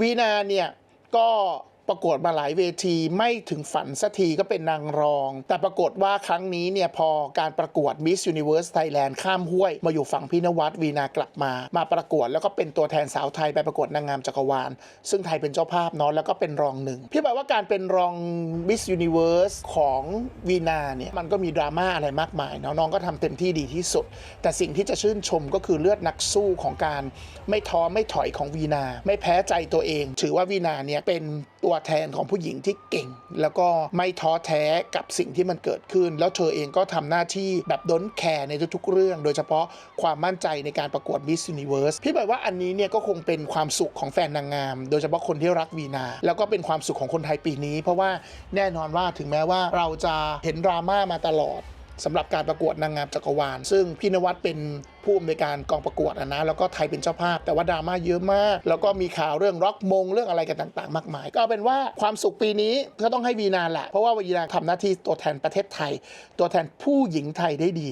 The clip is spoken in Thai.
วีนาเนี่ยก็ ประกวดมาหลายเวทีไม่ถึงฝันสักทีก็เป็นนางรอง แต่ปรากฏว่าครั้งนี้เนี่ยพอการประกวด Miss Universe Thailand ข้ามห้วย มาอยู่ฝั่งพี่นวัดวีนากลับมา มาประกวดแล้วก็เป็นตัวแทนสาวไทยไปประกวดนางงามจักรวาล ซึ่งไทยเป็นเจ้าภาพเนาะแล้วก็เป็นรองหนึ่งพี่บอกว่าการเป็นรอง Miss Universe ของวีนาเนี่ยมันก็มีดราม่าอะไรมากมายเนาะน้องก็ทำเต็มที่ดีที่สุด แต่สิ่งที่จะชื่นชมก็คือเลือดนักสู้ของการไม่ท้อไม่ถอยของวีนา ไม่แพ้ใจตัวเอง ถือว่าวีนาเนี่ยเป็นตัวแทนของผู้หญิงที่เก่ง แล้วก็ไม่ท้อแท้กับสิ่งที่มันเกิดขึ้น แล้วเธอเองก็ทำหน้าที่แบบด้นแคร์ในทุกๆเรื่อง โดยเฉพาะความมั่นใจในการประกวด Miss Universe พี่บอกว่าอันนี้เนี่ยก็คงเป็นความสุขของแฟนนางงาม โดยเฉพาะคนที่รักวีนา แล้วก็เป็นความสุขของคนไทยปีนี้ เพราะว่าแน่นอนว่าถึงแม้ว่าเราจะเห็นดราม่ามาตลอด สำหรับการประกวดนางงามจักรวาล ซึ่งพี่นวัดเป็นผู้อำนวยการกองประกวดนะ แล้วก็ไทยเป็นเจ้าภาพ แต่ว่าดราม่าเยอะมาก แล้วก็มีข่าวเรื่องร็อกมงเรื่องอะไรกันต่าง ๆ มากมาย ก็เอาเป็นว่าความสุขปีนี้ก็ต้องให้วีนาแหละ เพราะว่าวีนาทำหน้าที่ตัวแทนประเทศไทย ตัวแทนผู้หญิงไทยได้ดี